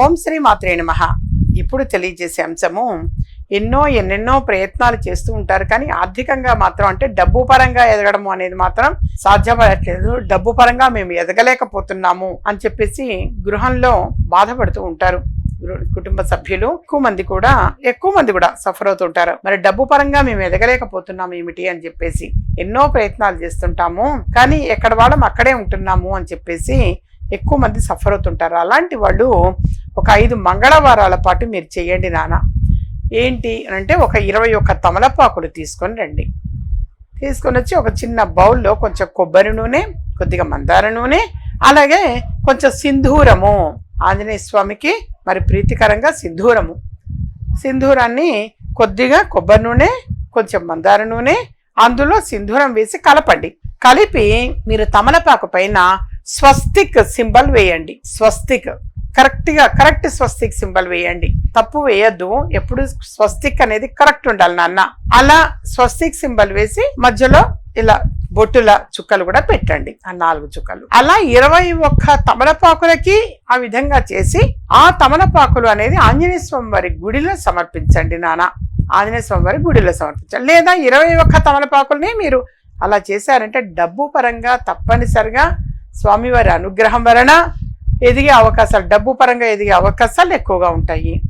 ఓం శ్రీ మాత్రే నమ. ఇప్పుడు తెలియజేసే అంశము ఎన్నో ఎన్నెన్నో ప్రయత్నాలు చేస్తూ ఉంటారు కానీ ఆర్థికంగా మాత్రం అంటే డబ్బు పరంగా ఎదగడం అనేది మాత్రం సాధ్యపడట్లేదు. డబ్బు పరంగా మేము ఎదగలేకపోతున్నాము అని చెప్పేసి గృహంలో బాధపడుతూ ఉంటారు కుటుంబ సభ్యులు. ఎక్కువ మంది కూడా ఎక్కువ మంది కూడా సఫర్ అవుతుంటారు మరి డబ్బు పరంగా మేము ఎదగలేకపోతున్నాము ఏమిటి అని చెప్పేసి ఎన్నో ప్రయత్నాలు చేస్తుంటాము కానీ ఎక్కడ వాళ్ళం అక్కడే ఉంటున్నాము అని చెప్పేసి ఎక్కువ మంది సఫర్ అవుతుంటారు అలాంటి వాళ్ళు ఒక ఐదు మంగళవారాల పాటు మీరు చేయండి నాన్న. ఏంటి అని అంటే ఒక ఇరవై ఒక్క తమలపాకులు తీసుకొని రండి. తీసుకొని వచ్చి ఒక చిన్న బౌల్లో కొంచెం కొబ్బరి నూనె కొద్దిగా మందార నూనె అలాగే కొంచెం సింధూరము. ఆంజనేయ స్వామికి మరి ప్రీతికరంగా సింధూరము. సింధూరాన్ని కొద్దిగా కొబ్బరి నూనె కొంచెం మందార నూనె అందులో సింధూరం వేసి కలపండి. కలిపి మీరు తమలపాకు పైన స్వస్తిక్ సింబల్ వేయండి. స్వస్తిక్. కరెక్ట్గా కరెక్ట్ స్వస్తిక్ సింబల్ వేయండి. తప్పు వేయద్దు. ఎప్పుడు స్వస్తిక్ అనేది కరెక్ట్ ఉండాలి నాన్న. అలా స్వస్తిక్ సింబల్ వేసి మధ్యలో ఇలా బొట్టుల చుక్కలు కూడా పెట్టండి. ఆ నాలుగు చుక్కలు. అలా ఇరవై ఒక్క తమలపాకులకి ఆ విధంగా చేసి ఆ తమలపాకులు అనేది ఆంజనేయ స్వామి వారి గుడిలో సమర్పించండి నాన్న. ఆంజనేయ స్వామి వారి గుడిలో సమర్పించండి. లేదా ఇరవై ఒక్క తమలపాకుల్ని మీరు అలా చేశారంటే డబ్బు పరంగా తప్పనిసరిగా స్వామివారి అనుగ్రహం వలన ఎదిగే అవకాశాలు డబ్బు పరంగా ఎదిగే అవకాశాలు ఎక్కువగా ఉంటాయి.